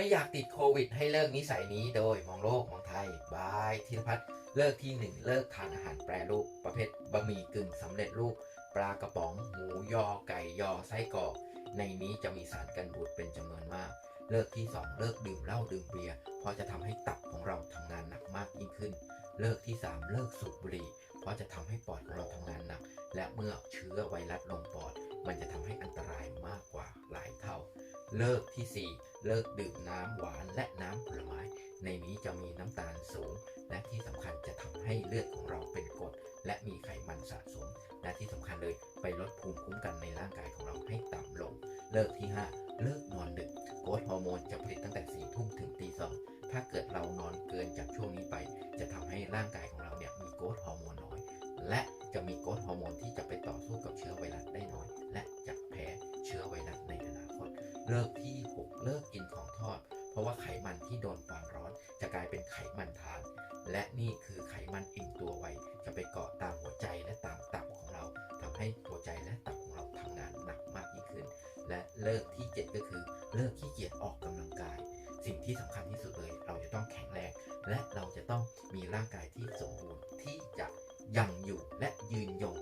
ไม่อยากติดโควิด ให้เลิกนิสัยนี้โดยมองโลกมองไทยบายธีรพัฒน์เลิกที่หนึ่งเลิกทานอาหารแปรรูปประเภทบะหมี่กึ่งสำเร็จรูป ปลากระป๋อง หมูยอไก่ยอไส้กรอก ในนี้จะมีสารกันบูดเป็นจำนวนมาก เลิกที่ 2 เลิกดื่มเหล้าดื่มเบียร์เพราะจะทำให้ตับของเราทำงานหนักมากยิ่งขึ้น เลิกที่ 3 เลิกสูบบุหรี่เพราะจะทำให้ปอดของเราทำงานหนัก และเมื่อเชื้อไวรัสลงปอด มันจะทำให้อันตรายมากกว่าหลายเท่า เลิกที่ 4 เลิกดื่มน้ำหวานและน้ำผลไม้ ในนี้จะมีน้ำตาลสูง และที่สำคัญจะทำให้เลือดของเราเป็นกรดและมีไขมันสะสม และที่สำคัญเลยไปลดภูมิคุ้มกันในร่างกายของเราให้ต่ำลง เลิกที่ 5 เลิกนอนดึกโกรทฮอร์โมนจะผลิตตั้งแต่4ี่ทุ่มถึงตีสองถ้าเกิดเรานอนเกินจากช่วงนี้ไป จะทำให้ร่างกายของเราเนี่ยมีโกรทฮอร์โมนน้อย และจะมีโกรทฮอร์โมนที่จะไปต่อสู้กับเชื้อไวรัสได้น้อย และจะแพ้เชื้อไวรัสในอนาคต เลิกที่ เลิกกินของทอด เพราะว่าไขมันที่โดนความร้อนจะกลายเป็นไขมันทาน และนี่คือไขมันอิ่มตัวไวจะไปเกาะตามหัวใจและตามตับของเราทำให้หัวใจและตับของเราทำงานหนักมากยิ่งขึ้น และเลิกที่ 7 ก็คือเลิกขี้เกียจออกกำลังกาย สิ่งที่สำคัญที่สุดเลย เราจะต้องแข็งแรง และเราจะต้องมีร่างกายที่สมบูรณ์ที่จะยังอยู่และยืนยง